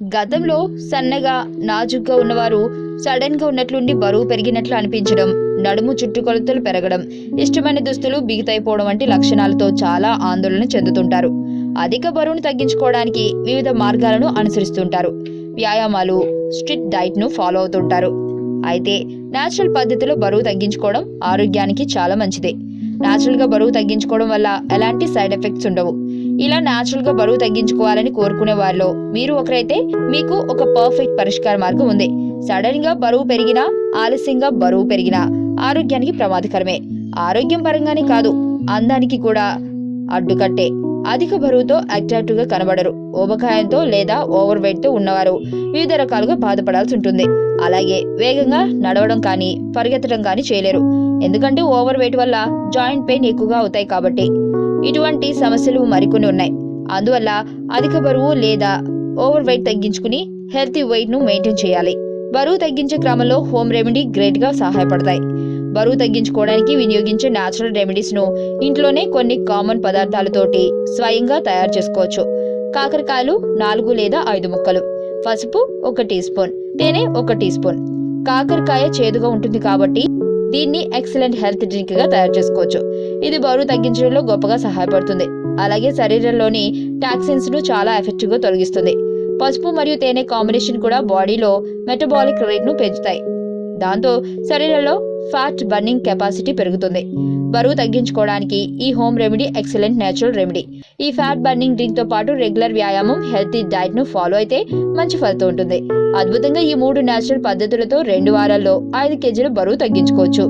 గతంలో సన్నగా నాజుగ్గా ఉన్నవారు సడన్గా ఉన్నట్లుండి బరువు పెరిగినట్లు అనిపించడం నడుము చుట్టుకొలతలు పెరగడం ఇష్టమైన దుస్తులు బిగితైపోవడం వంటి లక్షణాలతో చాలా ఆందోళన చెందుతుంటారు. అధిక బరువును తగ్గించుకోవడానికి వివిధ మార్గాలను అనుసరిస్తుంటారు. వ్యాయామాలు స్ట్రిక్ట్ డైట్ను ఫాలో అవుతుంటారు. అయితే నేచురల్ పద్ధతిలో బరువు తగ్గించుకోవడం ఆరోగ్యానికి చాలా మంచిదే. గా బరువు తగ్గించుకోవడం వల్ల ఎలాంటి సైడ్ ఎఫెక్ట్స్ ఉండవు. ఇలా నేచురల్గా బరువు తగ్గించుకోవాలని కోరుకునే వారిలో మీరు ఒకరైతే మీకు ఒక పర్ఫెక్ట్ పరిష్కార మార్గం ఉంది. సడన్గా బరువు పెరిగినా ఆలస్యంగా బరువు పెరిగినా ఆరోగ్యానికి ప్రమాదకరమే. ఆరోగ్యం పరంగానే కాదు అందానికి కూడా అడ్డుకట్టే. అధిక బరువుతో అట్రాక్టివ్గా కనబడరు. ఊబకాయంతో లేదా ఓవర్ వెయిట్తో ఉన్నవారు వివిధ రకాలుగా బాధపడాల్సి ఉంటుంది. అలాగే వేగంగా నడవడం కానీ పరిగెత్తడం కానీ చేయలేరు. ఎందుకంటే ఓవర్ వెయిట్ వల్ల జాయింట్ పెయిన్ ఎక్కువగా అవుతాయి కాబట్టి. ఇటువంటి సమస్యలు మరికొన్ని ఉన్నాయి. అందువల్ల అధిక బరువు లేదా ఓవర్ వెయిట్ తగ్గించుకుని హెల్తీ వెయిట్ను మెయింటైన్ చేయాలి. బరువు తగ్గించే క్రమంలో హోమ్ రెమెడీ గ్రేట్గా సహాయపడతాయి. బరువు తగ్గించుకోవడానికి వినియోగించే న్యాచురల్ రెమెడీస్ను ఇంట్లోనే కొన్ని కామన్ పదార్థాలతోటి స్వయంగా తయారు చేసుకోవచ్చు. కాకరకాయలు నాలుగు లేదా ఐదు ముక్కలు పసుపు ఒక టీ స్పూన్ తేనె ఒక టీ స్పూన్. కాకరకాయ చేదుగా ఉంటుంది కాబట్టి దీన్ని ఎక్సలెంట్ హెల్త్ డ్రింక్గా తయారు చేసుకోవచ్చు. ఇది బరువు తగ్గించడంలో గొప్పగా సహాయపడుతుంది. అలాగే శరీరంలోని టాక్సిన్స్ను చాలా ఎఫెక్టివ్గా తొలగిస్తుంది. పసుపు మరియు తేనె కాంబినేషన్ కూడా బాడీలో మెటబాలిక్ రేట్ను పెంచుతాయి. దాంతో శరీరంలో ఫ్యాట్ బర్నింగ్ కెపాసిటీ పెరుగుతుంది. బరువు తగ్గించుకోవడానికి ఈ home remedy excellent natural remedy. ఈ ఫ్యాట్ బర్నింగ్ డ్రింక్తో పాటు రెగ్యులర్ వ్యాయామం హెల్తీ డైట్ను ఫాలో అయితే మంచి ఫలితం ఉంటుంది. అద్భుతంగా ఈ మూడు నేచురల్ పద్ధతులతో రెండు వారాల్లో ఐదు కేజీలు బరువు తగ్గించుకోవచ్చు.